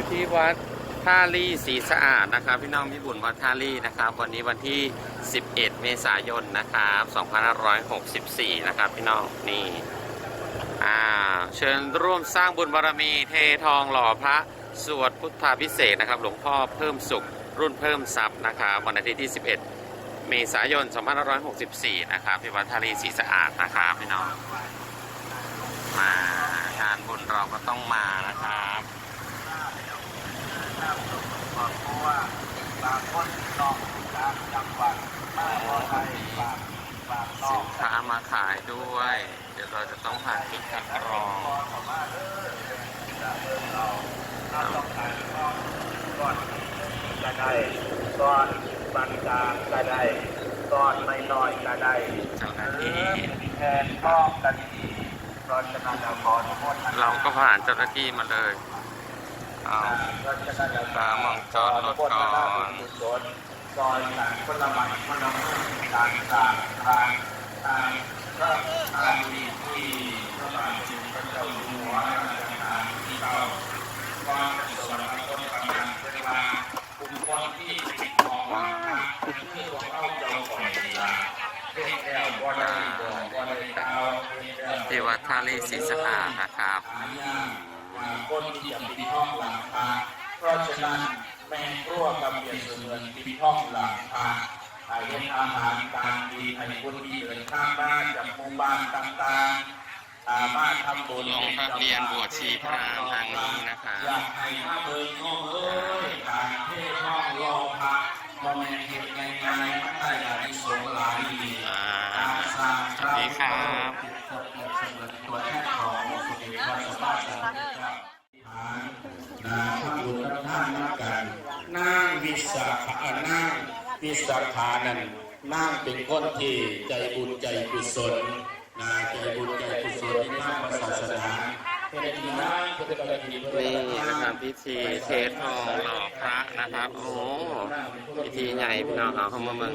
อยู่ที่วัดท่าลี่ศรีสะอาดนะครับ พี่น้องพี่บุญวัดท่าลี่นะครับ วันนี้วันที่ 11 เมษายนนะครับ2564 นะครับ พี่น้องนี่อ่าเชิญร่วมสร้างบุญบารมีเททองหล่อพระสวดพุทธาพิเศษนะครับ หลวงพ่อเพิ่มสุขรุ่นเพิ่มทรัพย์นะครับวันอาทิตย์ที่ 11 เมษายน 2564 นะครับที่วัดท่าลีศรีสะอาดนะครับพี่น้องมางานบุญเราก็ต้องมานะครับ สิกนค้ามาขายด้วย เดี๋ยวเราจะต้องผ่านที่คัดกรองขอเข้ามาเด้อจะเดินเราถ้าต้องการก็ก้อนก็ได้ก้อนปานกลางก็ได้ก้อนไม่น้อยก็ได้เจ้าหน้าที่แทนก็กันดีเพราะฉะนั้นเราขออนุโมทนาเราก็ผ่านเจ้าหน้าที่มาเลย เอาเพราะฉะนั้นเราตามองจอดรถก่อนซอยต่างคนละม้คนลมือต่างต่างทางทางพระอาลีที่พระบาทสมเด็จพระเจ้าอยู่หัวทางที่เราก่อนจะสวรรคตกำลังเป็นมาบุคคลที่ติดของว่าคือของเราเจ้าของเวลาเป็นแล้วก็ได้บอกก็ได้กล่าเป็นแล้วที่วัดท่าลีศรีสะอาดนะครับ คนที่จะปิดห้องหลังคาเพราะฉะนั้นแม่ครัวกับเปรียบเสมือนปิดห้องหลังคาขายเป็นอาหารการดีให้คนที่เดินข้างบ้านจากหมู่บ้านต่างๆสามารถทำบุญลงทะเบียนบวชชีพรามทางนี้นะครับอยากให้มาเบิ่งโอ้เอ้ยการเทศห้องรอพระบ่แม่นเฮ็ดง่ายๆมันได้อานิสงส์หลายดีอ่าการสร้างสวัสดีครับ ตัวแทนของสมเด็จพระสัมมาสัมพุทธเจ้านาทำบุญรับท่านนักกันนาง วิสานั่งวิสาขานั้นนั่งเป็นคนที่ใจบุญใจกุศลนาใจบุญใจกุศลในทางศาสนาเป็นที่นั่งเป็นกระดิ่งนี่นะครับพิธีเททองหล่อพระนะครับ โอ้พิธีใหญ่พี่น้องเอาเข้ามาเมือง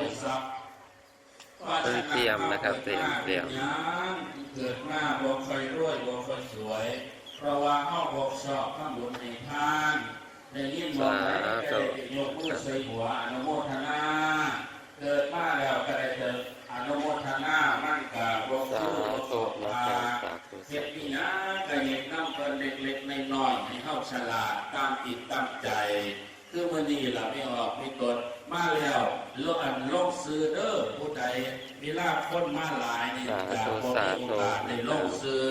เพิ่งเตรียมนะครับเตรียมเตรียมเกิดหน้าบ่ค่อยรวยบ่ค่อยสวย เพราะว่าเฮาบ่ชอบทำบุญในท่าน ได้ยินบ่ได้ได้ยกมือใส่หัวอนุโมทนาเกิดมาแล้วก็ได้เถิดอนุโมทนามันก็บ่สาคือบ่ธุตกนะมาครับสาธุเฮ็ดนี่นะก็เฮ็ดนำเพิ่นเล็กๆในน้อยๆให้เฮาฉลาดตามจิตตามใจ คือมื้อนี้ล่ะไม่ออกไมีกฎมาแล้วโลกอันโลกซื้อเด้อผู้ใดมีลาภคนมาหลายนี่จะบ่มีโอกาสในโลกซื้อ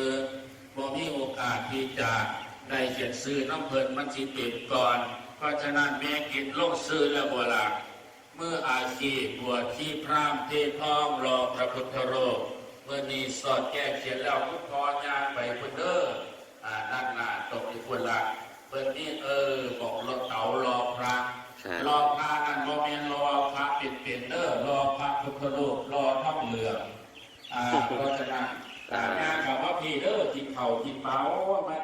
บ่มีโอกาสที่จะ ได้เขียนซื้อน้ำเพิ่นมันสิติดก่อน เพราะฉะนั้นแม่กินโลกซื้อแล้วบ่ล่ะเมื่ออาชีพบวชที่พรามเทพร้อมรอพระพุทธรูปเมื่อนี้สอดแก้เขียนแล้วพุทธอยางไปพุ่นเด้ออ่านั่นน่ะตกอีกพุ่นละเพิ่นนี่เออบอกรถเต๋ารอพระใช่รอพระนั่นโมเมนรอพระเป็นเป็นเด้อรอพระพุทธรูปรอทับเหลืองอ่าเพราะฉะนั้นการงานกับว่าพี่เด้อกินเข่าวกินเมามาเป็นใส่ครั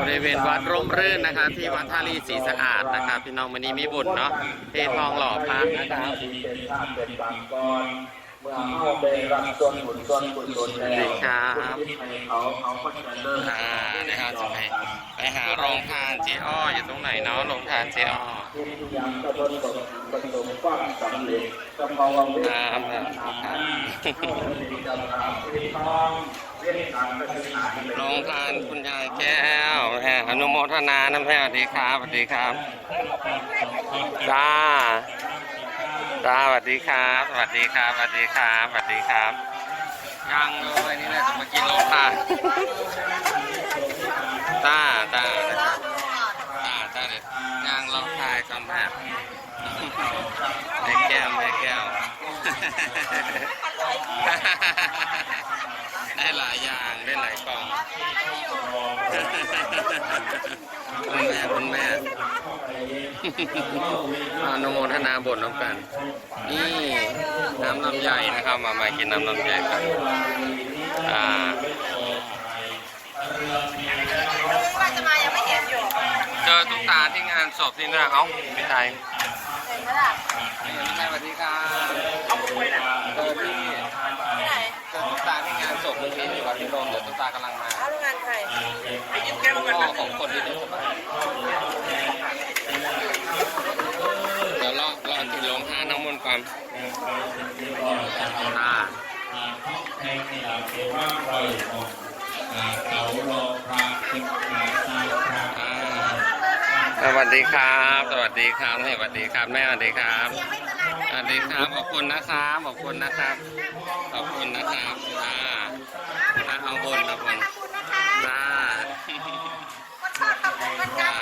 บริเวณวัดร่มรื่นนะคะ ที่วัดท่าลีศรีสะอาดนะคะพี่น้องวันนี้มีบุญเนาะเททองหล่อพระนะครับเมื่อเข้าไปรับส่วนบุญส่วนบุญส่วนแล้วคุณที่ให้เขาเขาก็จะเลิก ไปไปหาโรงทานเจอ้ออยู่ตรงไหนเนาะโรงทานเจอ้อทุกอย่างก็ประสบประสบความสำเร็จก็เพราะว่าเวทครับนาเข้าในจะทำให้ต้องเวียนทางไปถึงไหนโรงทานคุณยายแก้วแม่อนุโมทนานะแม่สวัสดีครับสวัสดีครับจ้าจ้าสวัสดีครับสวัสดีครับสวัสดีครับสวัสดีครับยังเลยนี่แหละจะมากินโรงทาน จ้าจ้านะครับจ้าจ้าเดี๋ยางลองทายก่อนแม่แม่แก้วแม่แก้ว ได้หลายอย่างได้หลายกล่องคุณแม่คุณแม่อนุโมทนาบทน้ำกัน นี่น้ำลำไยนะครับ มามากินน้ำลำไยกันอ่า ว่าจะมายังไม่เห็นอยู่เจอตุ๊กตาที่งานศพนี่นะเอ้าพี่ไทยไม่ะพี่ไทยสวัสดีครับเอาคุยนะเจอที่เจอตุ๊กตาที่งานศพเมื่อกี้อยู่วับพี่โดมเดี๋ยวตุ๊กตากำลังมาเอาโรงงานใครไอ้ยิ้มแก้มกันอของคนที่ได้สบายเดี๋ยวรอรอถึงลงห้าน้ำมนต์ก่อนหน้า สวัสดีครับ สวัสดีครับแม่สวัสดีครับ แม่สวัสดีครับ สวัสดีครับ ขอบคุณนะครับ ขอบคุณนะครับ ขอบคุณนะครับอ่าอ่าเอาบนเอาบนจ้าก็ชอบทำบุญเหมือนกัน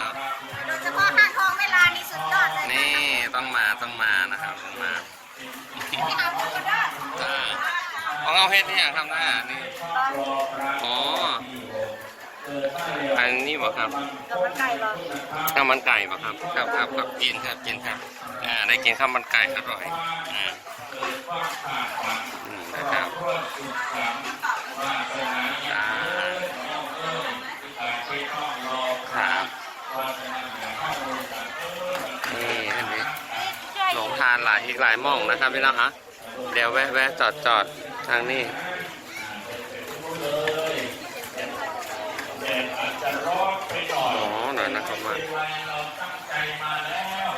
โดยเฉพาะห้างทองเวลานี่สุดยอดเลยนี่ต้องมาต้องมานะครับต้องมา ไม่เอาบุญก็ได้ จ้าของ เอาเฮ็ดที่อยากทำหน้านี่อ๋อ อันนี้บอกครับกับมันไก่หรอข้าวมันไก่ป่ะครับ ครับครับครับกินครับกินครับ อ่า ได้กินข้าวมันไก่อร่อย อ่าอืมนะครับจ้าครับนี่อันนี้หลงทานหลายอีกหลายหม่องนะครับพี่น้องฮะเดี๋ยวแวะแวะจอดจอด ทางนี้แต่อาจจะร้อนไปหน่อยอ๋อหน่อยนะครับว่าเป็นไรเราตั้งใจมาแล้ว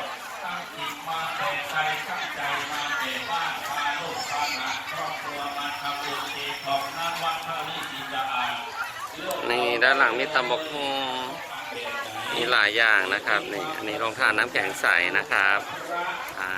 ตั้งจิตมาแต่ใจตั้งใจมาแต่บ้านพาลูกพาหลานครอบครัวมาทำบุญทีของนักวัดเท่านี้จิจะอ่านเรื่องนี่ด้านหลังมีตำบกฮงมีหลายอย่างนะครับนี่อันนี้โรงทานน้ำแข็งใสนะครับอ่า